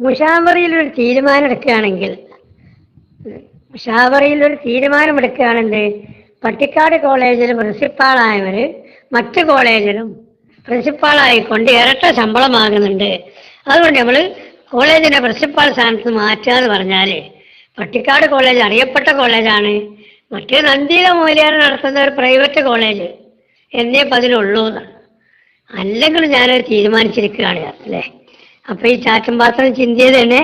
മുഷാവറയിൽ ഒരു തീരുമാനം എടുക്കുകയാണെങ്കിൽ മുഷാവറയിൽ ഒരു തീരുമാനം എടുക്കുകയാണെങ്കിൽ പട്ടിക്കാട് കോളേജിൽ പ്രിൻസിപ്പാളായവർ മറ്റ് കോളേജിലും പ്രിൻസിപ്പാളായിക്കൊണ്ട് ഇരട്ട ശമ്പളം വാങ്ങുന്നുണ്ട് അതുകൊണ്ട് നമ്മൾ കോളേജിന്റെ പ്രിൻസിപ്പാൾ സ്ഥാനത്ത് മാറ്റുക എന്ന് പറഞ്ഞാൽ പട്ടിക്കാട് കോളേജ് അറിയപ്പെട്ട കോളേജാണ്. മറ്റേ നന്ദിയിലെ മൂല്യാർ നടത്തുന്ന ഒരു പ്രൈവറ്റ് കോളേജ് എന്നേ പതിലുള്ളൂ എന്നാണ്. അല്ലെങ്കിൽ ഞാനത് തീരുമാനിച്ചിരിക്കുകയാണ് അല്ലേ? അപ്പൊ ഈ ചാറ്റും പാത്രം ചിന്തിയത് തന്നെ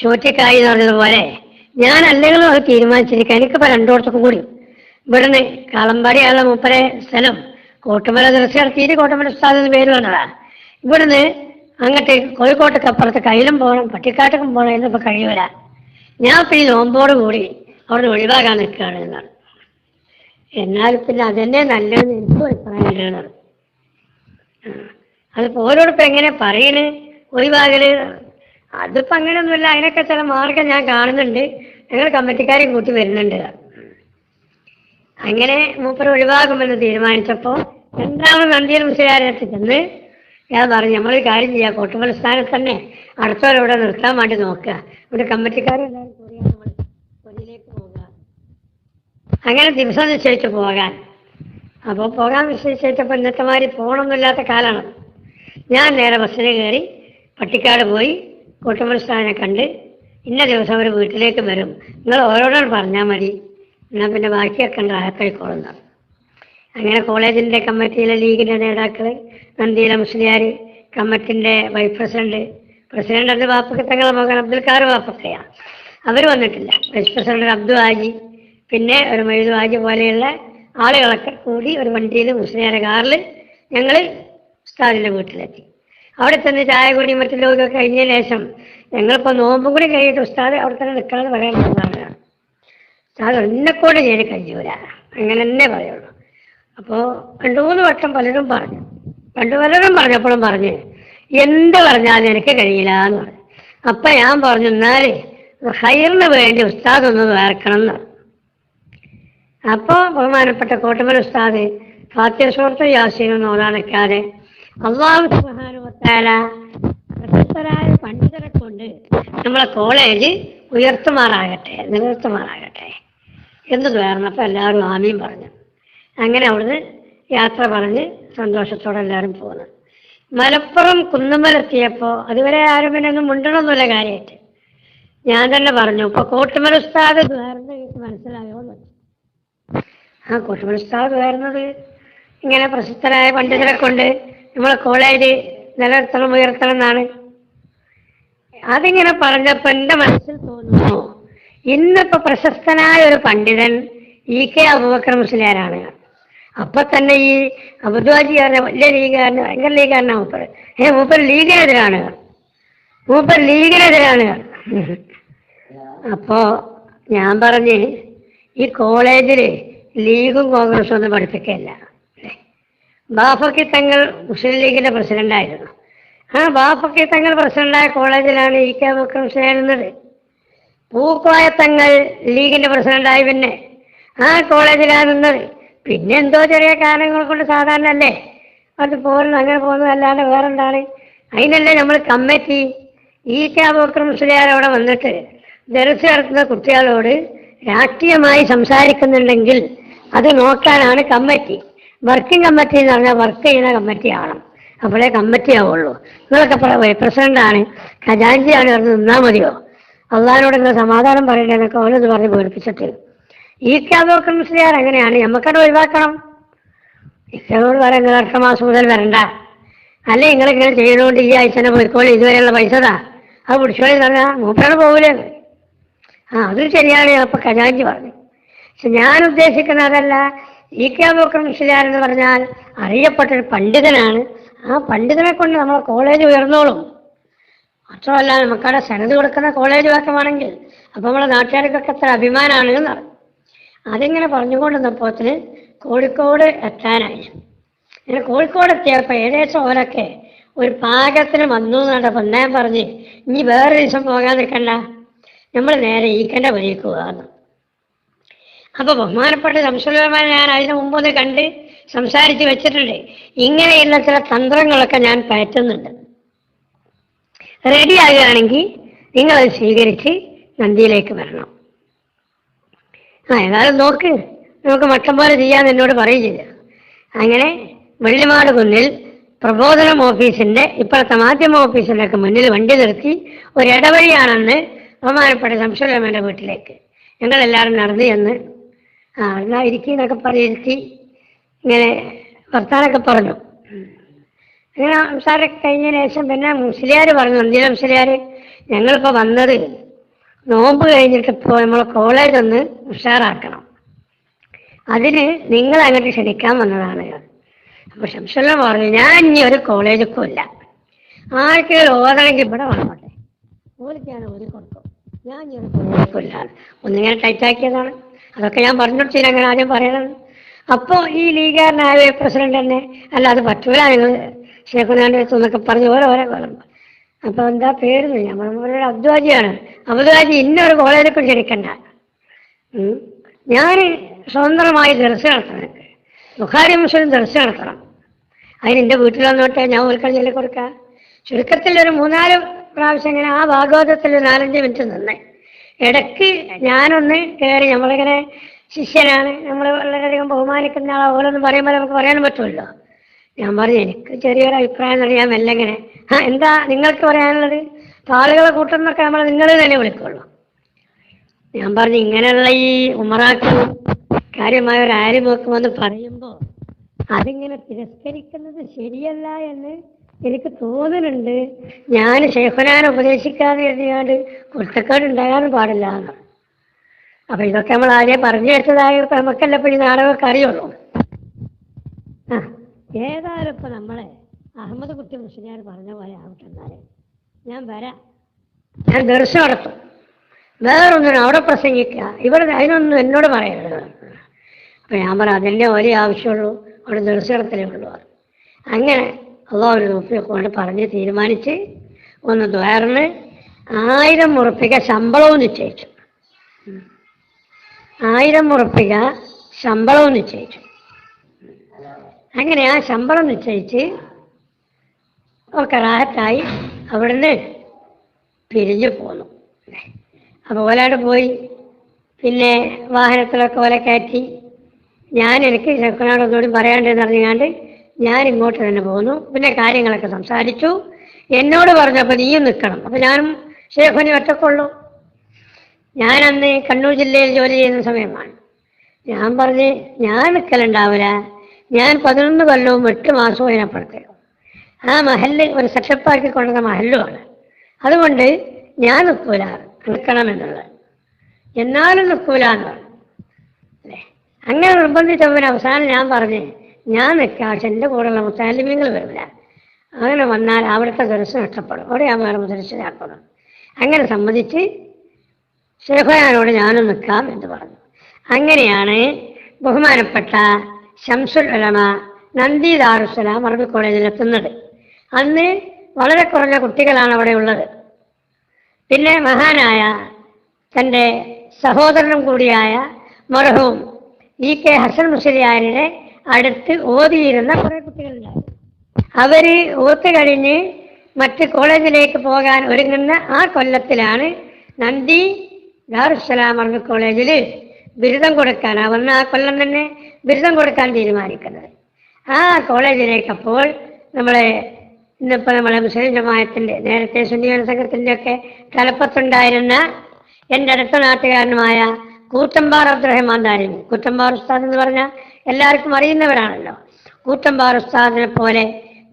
ചോറ്റക്കായി എന്ന് പറഞ്ഞതുപോലെ ഞാൻ അല്ലെങ്കിലും അത് തീരുമാനിച്ചിരിക്കുക എനിക്കിപ്പോ രണ്ടോടത്തൊക്കെ കൂടി. ഇവിടുന്ന് കാളമ്പാടിയുള്ള മൂപ്പരെ സ്ഥലം കോട്ടമല ദൃശ്യ നടത്തിയിട്ട് കോട്ടമല ഉസ്താദ് എന്ന് പേര് വന്നതാ. ഇവിടുന്ന് അങ്ങോട്ട് കോഴിക്കോട്ടൊക്കെ അപ്പുറത്ത് കയ്യിലും പോകണം പട്ടിക്കാട്ടൊക്കെ പോകണം എന്നിപ്പോ കഴിയൂല. ഞാൻ ഇപ്പൊ ഈ നോമ്പോട് കൂടി അവിടെ ഒഴിവാക്കാൻ നിൽക്കുകയാണ് എന്നാണ്. എന്നാൽ പിന്നെ അതന്നെ നല്ലതെന്ന് എനിക്കും അഭിപ്രായം അത് ഓരോടിപ്പോ എങ്ങനെ പറയണ്? ഒഴിവാകൽ അതിപ്പോ അങ്ങനെയൊന്നുമില്ല. അതിനൊക്കെ ചില മാർഗം ഞാൻ കാണുന്നുണ്ട്. ഞങ്ങൾ കമ്മിറ്റിക്കാരെയും കൂട്ടി വരുന്നുണ്ട്. അങ്ങനെ മൂപ്പർ ഒഴിവാകുമെന്ന് തീരുമാനിച്ചപ്പോ രണ്ടാമത് നന്ദിയൽ മുസ്ലിയാരത്ത് ചെന്ന് ഞാൻ പറഞ്ഞു നമ്മളൊരു കാര്യം ചെയ്യാം. കോട്ടുമല സ്ഥാനത്ത് തന്നെ അടുത്തവരവിടെ നിർത്താൻ വേണ്ടി നോക്കുക. ഇവിടെ കമ്മിറ്റിക്കാരെല്ലാവരും കൂടി നമ്മൾ പൊന്നിലേക്ക് പോകുക അങ്ങനെ ദിവസം നിശ്ചയിച്ച് പോകാൻ. അപ്പോൾ പോകാൻ നിശ്ചയിച്ചപ്പോൾ ഇന്നത്തെ മാതിരി പോകണമെന്നില്ലാത്ത കാലമാണ് ഞാൻ നേരെ ബസ്സിന് കയറി പട്ടിക്കാട് പോയി കൂട്ടുമൽ സ്ഥാനെ കണ്ട് ഇന്ന ദിവസം ഒരു വീട്ടിലേക്ക് വരും. നിങ്ങൾ ഓരോരോട് പറഞ്ഞാൽ മതി. എന്നാൽ പിന്നെ ബാക്കിയൊക്കെ ഉണ്ട് ആയക്കഴിക്കോളുന്ന അങ്ങനെ കോളേജിന്റെ കമ്മിറ്റിയിലെ ലീഗിന്റെ നേതാക്കൾ നന്ദിയിലെ മുസ്ലിയാർ കമ്മിറ്റിന്റെ വൈസ് പ്രസിഡന്റ് പ്രസിഡന്റ് അത് വാപ്പക്ക് തങ്ങളെ മകൻ അബ്ദുൽ കാർ വാപ്പക്കയാണ് അവർ വന്നിട്ടില്ല. വൈസ് പ്രസിഡന്റ് അബ്ദു ഹാജി പിന്നെ ഒരു മൈദു ഹാജി പോലെയുള്ള ആളുകളൊക്കെ കൂടി ഒരു വണ്ടിയിൽ മുസ്ലിയാരെ കാറിൽ ഞങ്ങൾ ഉസ്താദിന്റെ വീട്ടിലെത്തി. അവിടെ തന്നെ ചായ കുടി മറ്റു ലോകമൊക്കെ കഴിഞ്ഞ ശേഷം ഞങ്ങളിപ്പോൾ നോമ്പും കൂടി കഴിഞ്ഞിട്ട് ഉസ്താദ് അവിടെ തന്നെ നിൽക്കണമെന്ന് പറയാൻ പോകുന്നതാണ് ഉസ്താദ് എന്നെക്കൊണ്ട് ചെയ്ത് കഴിയൂല അങ്ങനെ തന്നെ പറയുള്ളൂ. അപ്പോൾ രണ്ടു മൂന്ന് വട്ടം പലരും പറഞ്ഞു. രണ്ടു പലരും പറഞ്ഞപ്പോഴും പറഞ്ഞു എന്ത് പറഞ്ഞാലും എനിക്ക് കഴിയില്ല എന്ന് പറഞ്ഞു. അപ്പം ഞാൻ പറഞ്ഞു എന്നാൽ ഹൈറിന് വേണ്ടി ഉസ്താദ് ഒന്ന് വേർക്കണം എന്ന് അപ്പോ അപ്പോൾ ബഹുമാനപ്പെട്ട കോട്ടമൽ ഉസ്താദ് ഫാത്തിയ സുഹൃത്ത് യാസീനും ഓതാനക്കാതെ അള്ളാഹു പ്രശസ്തരായ പണ്ഡിതരെ കൊണ്ട് നമ്മളെ കോളേജ് ഉയർത്തുമാറാകട്ടെ നിലനിർത്തുമാറാകട്ടെ എന്ന് അപ്പൊ എല്ലാവരും ആമീൻ പറഞ്ഞു. അങ്ങനെ അവിടുന്ന് യാത്ര പറഞ്ഞ് സന്തോഷത്തോടെ എല്ലാവരും പോകുന്നു മലപ്പുറം കുന്നുമലെത്തിയപ്പോൾ അതുവരെ ആരും പിന്നെ ഒന്നും മുണ്ടണമെന്നില്ല കാര്യമായിട്ട്. ഞാൻ തന്നെ പറഞ്ഞു ഇപ്പൊ കോട്ടുമല ഉസ്താദ് വേർന്ന മനസ്സിലായോ? എന്ന് വെച്ചു ആ കോട്ടുമല ഉസ്താദ് വരുന്നത് ഇങ്ങനെ പ്രശസ്തരായ പണ്ഡിതരെ കൊണ്ട് നമ്മളെ കോളേജ് നിലനിർത്തണം ഉയർത്തണം എന്നാണ്. അതിങ്ങനെ പറഞ്ഞപ്പോ എന്റെ മനസ്സിൽ തോന്നുന്നു ഇന്നിപ്പോ പ്രശസ്തനായ ഒരു പണ്ഡിതൻ ഇ കെ അബൂബക്കർ മുസ്ലിയാരാണ്. അപ്പൊ തന്നെ ഈ അബുദ്വാജിക്കാരനെ വലിയ ലീഗുകാരന് ഭയങ്കര ലീഗുകാരനാണ് മൂപ്പർ. ഏ മൂപ്പർ ലീഗിനെതിരാണ്. മൂപ്പർ ലീഗിനെതിരാണ്. അപ്പോ ഞാൻ പറഞ്ഞ് ഈ കോളേജിൽ ലീഗും കോൺഗ്രസും ഒന്നും പഠിപ്പിക്കുകയല്ല ബാഫക്കി തങ്ങൾ മുസ്ലിം ലീഗിന്റെ പ്രസിഡന്റായിരുന്നു. ആ ബാഫക്കി തങ്ങൾ പ്രസിഡന്റായ കോളേജിലാണ് ഇ കെ ചേരുന്നത് പൂക്കോയ തങ്ങൾ ലീഗിന്റെ പ്രസിഡന്റായി പിന്നെ ആ കോളേജിലാണ് നിന്നത്. പിന്നെ എന്തോ ചെറിയ കാരണങ്ങൾ കൊണ്ട് സാധാരണ അല്ലേ അത് പോരുന്നു അങ്ങനെ പോകുന്നത് അല്ലാണ്ട് വേറെന്താണ്? അതിനല്ലേ നമ്മൾ കമ്മിറ്റി ഈ കെ മുസ്ലിയാർ അവിടെ വന്നിട്ട് ദർസ് നടത്തുന്ന കുട്ടികളോട് രാഷ്ട്രീയമായി സംസാരിക്കുന്നുണ്ടെങ്കിൽ അത് നോക്കാനാണ് കമ്മിറ്റി. വർക്കിംഗ് കമ്മിറ്റി എന്ന് പറഞ്ഞാൽ വർക്ക് ചെയ്യുന്ന കമ്മിറ്റി ആവണം. അപ്പോഴേ കമ്മിറ്റി ആവുള്ളൂ. നിങ്ങളൊക്കെ പറയാം പ്രസിഡന്റാണ് ഖജാൻജിയാണ് പറഞ്ഞ് നിന്നാൽ മതിയോ? അള്ളഹാനോട് നിങ്ങൾ സമാധാനം പറയണ്ടെന്നൊക്കെ ഓരോന്ന് പറഞ്ഞ് പേടിപ്പിച്ചിട്ട് ഈ കാബോക്കർ മുസ്ലിയാർ എങ്ങനെയാണ്? നമുക്കത് ഒഴിവാക്കണം. ഇക്കനോട് പറയാം നിങ്ങൾ അടുത്ത മാസം മുതൽ വരണ്ട. അല്ലെ നിങ്ങൾ ഇങ്ങനെ ചെയ്യണോണ്ട് ഈ ആഴ്ച തന്നെ പോയിക്കോളി. ഇതുവരെയുള്ള പൈസ താ. അത് പിടിച്ചോളി പറഞ്ഞാൽ മൂപ്പരാണ് പോകൂലേ ആ അത് ശരിയാണ്. അപ്പൊ ഖജാൻജി പറഞ്ഞു. പക്ഷെ ഞാൻ ഉദ്ദേശിക്കുന്ന അതല്ല. ഇ കെ അബൂക്കർ മുസ്ലിയാർ എന്ന് പറഞ്ഞാൽ അറിയപ്പെട്ട ഒരു പണ്ഡിതനാണ്. ആ പണ്ഡിതനെ കൊണ്ട് നമ്മളെ കോളേജ് ഉയർന്നോളും. മാത്രമല്ല നമുക്കവിടെ സനത് കൊടുക്കുന്ന കോളേജ് വാക്കമാണെങ്കിൽ അപ്പൊ നമ്മളെ നാട്ടുകാർക്കൊക്കെ എത്ര അഭിമാനമാണ് എന്ന് അതിങ്ങനെ പറഞ്ഞുകൊണ്ടിരുന്നപ്പോത്തിന് കോഴിക്കോട് എത്താനായി. അങ്ങനെ കോഴിക്കോട് എത്തിയപ്പോൾ ഏകദേശം ഓരൊക്കെ ഒരു പാകത്തിന് വന്നു എന്നാണ് പൊന്നയം പറഞ്ഞ് ഇനി വേറെ ദിവസം പോകാൻ നിൽക്കണ്ട. നമ്മൾ നേരെ ഈക്കന്റെ വഴിക്ക് പോകാമെന്ന്. അപ്പൊ ബഹുമാനപ്പെട്ട സംശയമാൻ ഞാൻ അതിന് മുമ്പ് ഒന്ന് കണ്ട് സംസാരിച്ച് വെച്ചിട്ടുണ്ട്. ഇങ്ങനെയുള്ള ചില തന്ത്രങ്ങളൊക്കെ ഞാൻ പയറ്റുന്നുണ്ട്. റെഡി ആകുകയാണെങ്കിൽ നിങ്ങളത് സ്വീകരിച്ച് നന്ദിയിലേക്ക് വരണം. ആ എന്നാലും നോക്ക്. നമുക്ക് മട്ടം പോലെ ചെയ്യാന്ന് എന്നോട് പറയുകയില്ല. അങ്ങനെ വെള്ളിമാട് കുന്നിൽ പ്രബോധനം ഓഫീസിന്റെ ഇപ്പോഴത്തെ മാധ്യമ ഓഫീസിന്റെ ഒക്കെ മുന്നിൽ വണ്ടി നിർത്തി ഒരു ഇടവഴിയാണെന്ന് ബഹുമാനപ്പെട്ട ശംസുലമ്മയുടെ വീട്ടിലേക്ക്. ഞങ്ങളെല്ലാവരും നടന്നു ചെന്ന് ആ എന്നാ ഇരിക്കുന്നൊക്കെ പറഞ്ഞിരുത്തി ഇങ്ങനെ വർത്താനൊക്കെ പറഞ്ഞു. അങ്ങനെ സംസാരം കഴിഞ്ഞതിന് ശേഷം പിന്നെ മുസ്ലിയാർ പറഞ്ഞു നന്ദിന മുസ്ലിയാർ ഞങ്ങളിപ്പോൾ വന്നത് നോമ്പ് കഴിഞ്ഞിട്ട് ഇപ്പോൾ നമ്മളെ കോളേജ് ഒന്ന് ഉഷാറാക്കണം. അതിന് നിങ്ങൾ അങ്ങോട്ട് ക്ഷണിക്കാൻ വന്നതാണ്. അപ്പൊ ശംസുല്ല പറഞ്ഞു ഞാൻ ഇനി ഒരു കോളേജൊക്കെ ഇല്ല. ആർക്കെങ്കിലും ഓതണമെങ്കിൽ ഇവിടെ വന്നോട്ടെ. ഓലിക്കാണ് ഒരു കൊടുക്കും. ഞാൻ ഇനി ഒരു കോളേജൊക്കെ ഇല്ല. ഒന്നിങ്ങനെ ടൈറ്റാക്കിയതാണ് അതൊക്കെ ഞാൻ പറഞ്ഞു കൊടുത്തില്ല അങ്ങനെ ആദ്യം പറയണത്. അപ്പോ ഈ ലീഗുകാരനായ പ്രസിഡന്റ് തന്നെ അല്ല അത് പറ്റൂല ഞങ്ങൾ ഷേഖുനാന്റെ അടുത്തെന്നൊക്കെ പറഞ്ഞ് ഓരോ ഓരോ കൊല്ലം. അപ്പൊ എന്താ പേര് ഞാൻ അബ്ദുവാജിയാണ്. അബ്ദുവാജി ഇന്നൊരു കോളേജൊക്കെ ക്ഷണിക്കണ്ട ഉം. ഞാൻ സ്വതന്ത്രമായി ദർശനം നടത്തണം ബുഖാരി മുസ്ലിം ദർശനം നടത്തണം. അതിന് എന്റെ വീട്ടിൽ വന്നോട്ടെ ഞാൻ ഒരു ചൊല്ലി കൊടുക്കാം. ചുരുക്കത്തിൽ ഒരു മൂന്നാൽ പ്രാവശ്യം ഇങ്ങനെ ആ ഭാഗവതത്തിൽ നാലഞ്ച് മിനിറ്റ് നിന്നേ. ഇടയ്ക്ക് ഞാനൊന്ന് കയറി നമ്മളിങ്ങനെ ശിഷ്യനാണ്. നമ്മൾ വളരെയധികം ബഹുമാനിക്കുന്ന ആളാ. ഓരോന്ന് പറയുമ്പോൾ നമുക്ക് പറയാനും പറ്റുമല്ലോ. ഞാൻ പറഞ്ഞു എനിക്ക് ചെറിയൊരു അഭിപ്രായം എന്ന് ഞാൻ മെല്ലെ ഇങ്ങനെ. ആ എന്താ നിങ്ങൾക്ക് പറയാനുള്ളത്? താളുകളെ കൂട്ടുന്നൊക്കെ നമ്മൾ നിങ്ങൾ തന്നെ വിളിക്കുള്ളൂ. ഞാൻ പറഞ്ഞു ഇങ്ങനെയുള്ള ഈ ഉമറാക്കും കാര്യമായ ഒരു ആര്യമൊക്കെ വന്ന് പറയുമ്പോൾ അതിങ്ങനെ തിരസ്കരിക്കുന്നത് ശരിയല്ല എന്ന് എനിക്ക് തോന്നുന്നുണ്ട് ഞാൻ ഷെയ്ഖുനാൻ ഉപദേശിക്കാതെ എഴുതിയാണ്ട് കുരുത്തക്കാട് ഉണ്ടാകാനും പാടില്ല എന്ന്. അപ്പൊ ഇതൊക്കെ നമ്മൾ ആദ്യം പറഞ്ഞു വെച്ചതായ നമുക്കല്ല ഇപ്പൊ ഈ നാടകമൊക്കെ അറിയുള്ളൂ. ഏതായാലും ഇപ്പൊ നമ്മളെ അഹമ്മദ് കുട്ടി മുസ്ലിയാർ പറഞ്ഞ പോലെ ആവട്ടെ എന്നാലേ. ഞാൻ വരാം. ഞാൻ ദർശനം നടത്തും. വേറൊന്നിനും അവിടെ പ്രസംഗിക്കുക ഇവിടെ അതിനൊന്നും എന്നോട് പറയരുത്. അപ്പൊ ഞാൻ പറയാം അതിന്റെ ഒരേ ആവശ്യമുള്ളൂ. അവിടെ ദർശനത്തിലേ ഉള്ളൂ. അങ്ങനെ അള്ളാഹു നോക്കി കൊണ്ട് പറഞ്ഞ് തീരുമാനിച്ച് ഒന്ന് ദ്വാരന്ന് ആയിരം ഉറപ്പിക ശമ്പളവും നിശ്ചയിച്ചു. ആയിരം ഉറപ്പിക ശമ്പളവും നിശ്ചയിച്ചു. അങ്ങനെ ആ ശമ്പളം നിശ്ചയിച്ച് ഒക്കെ റാഹത്തായി അവിടുന്ന് പിരിഞ്ഞു പോന്നു. അപ്പോൾ ഓലാട് പോയി. പിന്നെ വാഹനത്തിലൊക്കെ ഓല കയറ്റി. ഞാൻ എനിക്ക് ചെക്കനാട് ഒന്നുകൂടി പറയാണ്ടെന്ന് അറിഞ്ഞാണ്ട് ഞാൻ ഇങ്ങോട്ട് തന്നെ പോന്നു പിന്നെ കാര്യങ്ങളൊക്കെ സംസാരിച്ചു. എന്നോട് പറഞ്ഞപ്പോൾ നീയും നിൽക്കണം. അപ്പൊ ഞാനും ഷേഖുനി ഒറ്റക്കുള്ളൂ. ഞാൻ അന്ന് കണ്ണൂർ ജില്ലയിൽ ജോലി ചെയ്യുന്ന സമയമാണ്. ഞാൻ പറഞ്ഞ് ഞാൻ നിൽക്കലുണ്ടാവില്ല ഞാൻ പതിനൊന്ന് കൊല്ലവും എട്ട് മാസവും അതിനപ്പുറത്തേക്കും ആ മഹൽ ഒരു സെറ്റപ്പാക്കി കൊണ്ടുവന്ന മഹല്ലുമാണ്. അതുകൊണ്ട് ഞാൻ നിൽക്കൂല നിൽക്കണമെന്നുള്ളത് എന്നാലും നിൽക്കൂല എന്ന് പറഞ്ഞു. അല്ലേ? അങ്ങനെ നിർബന്ധിച്ചവൻ അവസാനം ഞാൻ പറഞ്ഞ് ഞാൻ നിൽക്കാം. പക്ഷെ എന്റെ കൂടെയുള്ള മുത്താലിമ്യങ്ങൾ വരില്ല. അങ്ങനെ വന്നാൽ അവിടുത്തെ ദർശനം ഇഷ്ടപ്പെടും അവിടെ ഞാൻ വേറെ ദർശനാക്കണം അങ്ങനെ സമ്മതിച്ച് ഷെയ്ഖുനാനോട് ഞാനും നിൽക്കാം എന്ന് പറഞ്ഞു. അങ്ങനെയാണ് ബഹുമാനപ്പെട്ട ശംസുൽ ഉലമ നന്ദി ദാറുസലാം അറബി കോളേജിൽ എത്തുന്നത്. അന്ന് വളരെ കുറഞ്ഞ കുട്ടികളാണ് അവിടെ ഉള്ളത്. പിന്നെ മഹാനായ തന്റെ സഹോദരനും കൂടിയായ മർഹൂം ഇ കെ ഹസൻ മുസ്ലിയാരുടെ അടുത്ത് ഓതിയിരുന്ന കുറെ കുട്ടികളുണ്ടായിരുന്നു അവർ ഓത്ത് കഴിഞ്ഞ് മറ്റ് കോളേജിലേക്ക് പോകാൻ ഒരുങ്ങുന്ന ആ കൊല്ലത്തിലാണ് നന്ദി ദാറുസലാം അറബി കോളേജിൽ ബിരുദം കൊടുക്കാൻ അവന്ന് വന്ന ആ കൊല്ലം തന്നെ ബിരുദം കൊടുക്കാൻ തീരുമാനിക്കുന്നത്. ആ കോളേജിലേക്ക് അപ്പോൾ നമ്മളെ ഇന്നിപ്പോൾ നമ്മളെ മുസ്ലിം ജമായത്തിന്റെ നേരത്തെ സുന്നിയൻ സംഘത്തിന്റെ ഒക്കെ തലപ്പത്തുണ്ടായിരുന്ന എന്റെ അടുത്ത നാട്ടുകാരനുമായ കൂറ്റമ്പാർ അബ്ദുറഹ്മാൻ ദാരിമി. കൂറ്റമ്പാർ ഉസ്താദ് എന്ന് പറഞ്ഞാൽ എല്ലാവർക്കും അറിയുന്നവരാണല്ലോ. കൂറ്റമ്പാർ ഉസ്താദിനെ പോലെ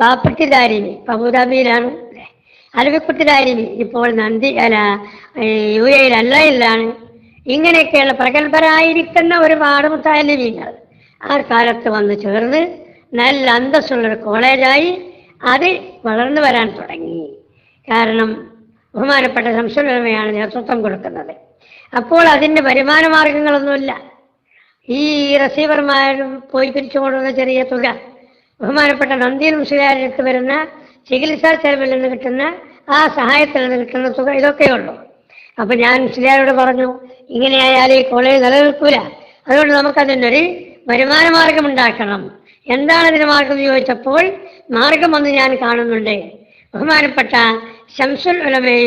ബാപ്പട്ടി ദാരിമി ഇപ്പൊ അബുദാബിയിലാണ് അലവിക്കുട്ടി ദാരിമി ഇപ്പോൾ നന്ദി അല്ല ഈ യു എയിൽ അല്ലയിലാണ്. ഇങ്ങനെയൊക്കെയുള്ള പ്രഗത്ഭരായിരിക്കുന്ന ഒരുപാട് മുത്താലിമീങ്ങൾ ആ കാലത്ത് വന്ന് ചേർന്ന് നല്ല അന്തസ്സുള്ളൊരു കോളേജായി അത് വളർന്നു വരാൻ തുടങ്ങി. കാരണം ബഹുമാനപ്പെട്ട സംശയമയാണ് നേതൃത്വം കൊടുക്കുന്നത്. അപ്പോൾ അതിന്റെ വരുമാന മാർഗങ്ങളൊന്നുമില്ല ഈ റസീവർമാർ പോയി പിരിച്ചു കൊണ്ടുവന്ന ചെറിയ തുക. ബഹുമാനപ്പെട്ട നന്ദിയിൽ മുസ്ലിയാരെടുത്ത് വരുന്ന ചികിത്സാ ചെലവിൽ നിന്ന് കിട്ടുന്ന ആ സഹായത്തിൽ നിന്ന് കിട്ടുന്ന തുക ഇതൊക്കെയുള്ളൂ അപ്പൊ ഞാൻ മുസ്ലിയാരോട് പറഞ്ഞു ഇങ്ങനെയായാൽ ഈ കോളേജ് നിലനിൽക്കൂല. അതുകൊണ്ട് നമുക്കതിനൊരു വരുമാന മാർഗം ഉണ്ടാക്കണം. എന്താണ് ഇതിന് മാർഗം എന്ന് ചോദിച്ചപ്പോൾ മാർഗം ഒന്ന് ഞാൻ കാണുന്നുണ്ട്. ബഹുമാനപ്പെട്ട ശംസുൽ ഉലമയും